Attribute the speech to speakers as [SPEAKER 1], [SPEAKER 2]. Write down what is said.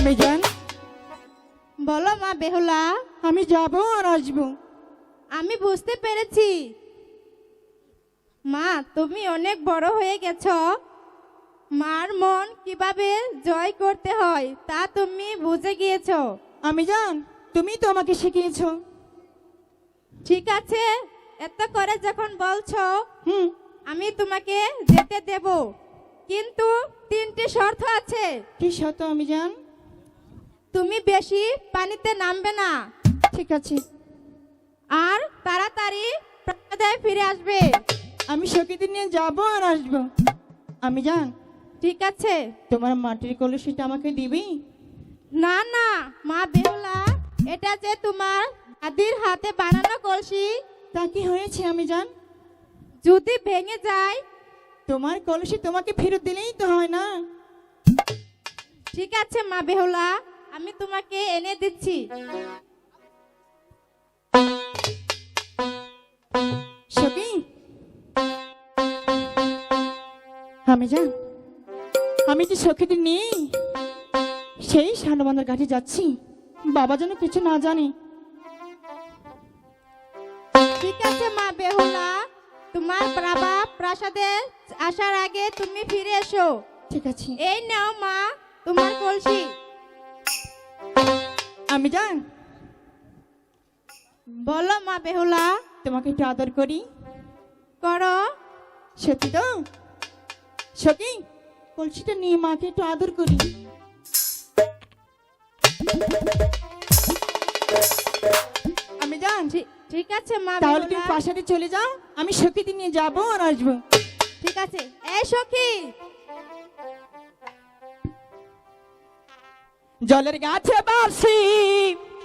[SPEAKER 1] আমি জান?
[SPEAKER 2] বলো মা বেহুলা।
[SPEAKER 1] আমি যাব আর আসব।
[SPEAKER 2] আমি বুঝতে পেরেছি। মা তুমি অনেক বড় হয়ে গেছ। মার মন কীভাবে জয় করতে হয় তা তুমি বুঝে গিয়েছো।
[SPEAKER 1] আমি জান তুমি তো আমাকে শিখিয়েছো।
[SPEAKER 2] ঠিক আছে এত করে যখন বলছো
[SPEAKER 1] হুম।
[SPEAKER 2] আমি তোমাকে যেতে দেব। কিন্তু তিনটি শর্ত আছে।
[SPEAKER 1] কি শত আমি জান?
[SPEAKER 2] তুমি বেশি পানিতে নামবে না।
[SPEAKER 1] ঠিক আছে।
[SPEAKER 2] আর তাড়াতাড়ি প্রাসাদে ফিরে আসবে।
[SPEAKER 1] আমি সখীদের নিয়ে যাব আর আসব। আমি জান
[SPEAKER 2] ঠিক আছে।
[SPEAKER 1] তোমার মাটির কলসিটা আমাকে দিবি?
[SPEAKER 2] না না মা বেহুলা এটা যে তোমার দাদির হাতে বানানো কলসি।
[SPEAKER 1] তা কি হয়েছে? আমি জান
[SPEAKER 2] যদি ভেঙে যায়।
[SPEAKER 1] তোমার কলসি তোমাকে ফেরত দিলেই তো হয় না।
[SPEAKER 2] ঠিক আছে মা বেহুলা। আমি তোমাকে এনে দিচ্ছি।
[SPEAKER 1] সখী আমি যে সখীদের নিয়ে সেই সান্ডবান্ধার কাছে যাচ্ছি। বাবা যেন কিছু না জানে।
[SPEAKER 2] ঠিক আছে মা বেহুলা। তোমার বাবা প্রাসাদে আসার আগে তুমি ফিরে এসো।
[SPEAKER 1] ঠিক আছে।
[SPEAKER 2] এই নাও মা তোমার কলসি।
[SPEAKER 1] আমি জান।
[SPEAKER 2] বলো মা বেহুলা।
[SPEAKER 1] তোমাকে একটু আদর করি।
[SPEAKER 2] করো।
[SPEAKER 1] সত্যি তো? সখী কলসিটা নিয়ে মাকে একটু আদর করি। আমি জান
[SPEAKER 2] ঠিক- আছে মা
[SPEAKER 1] তাহলে তুমি পাশাতে চলে যাও। আমি সখীদের নিয়ে যাব আর আসব।
[SPEAKER 2] ঠিক আছে। এই সখী
[SPEAKER 1] জলের গাছে বাসি।